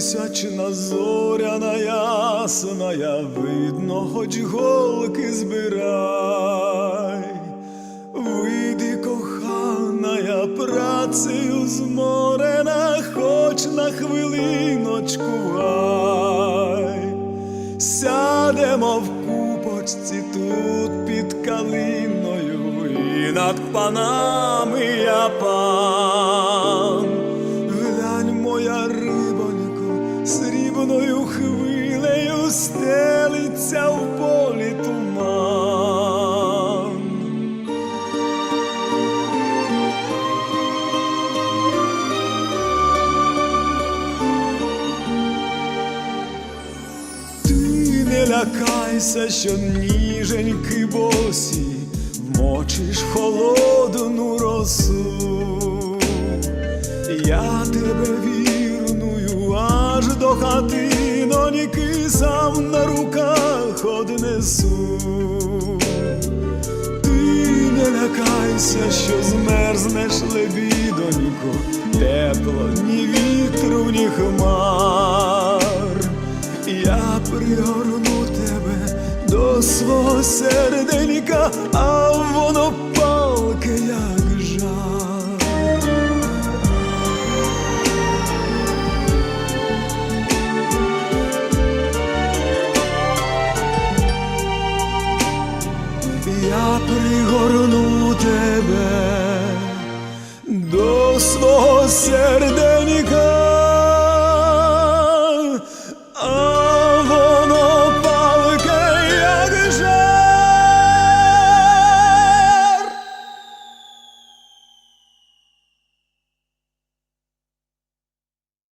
Місячна зоряна ясная, видно, хоч голки збирай, вийди коханая, працею зморена, хоч на хвилиночку в сядемо в купочці тут під калиною і над панами. Стелиться в полі туман. Ти не лякайся, що ніженьки босі вмочиш холодну росу. Я тебе вірную аж до хатиноньки сам на руках однесу. Ти не лякайся, що змерзнеш лебідонько, тепло ні вітру, ні хмар. Я пригорну тебе до свого серденька, а Я пригорну тебе до свого серденька.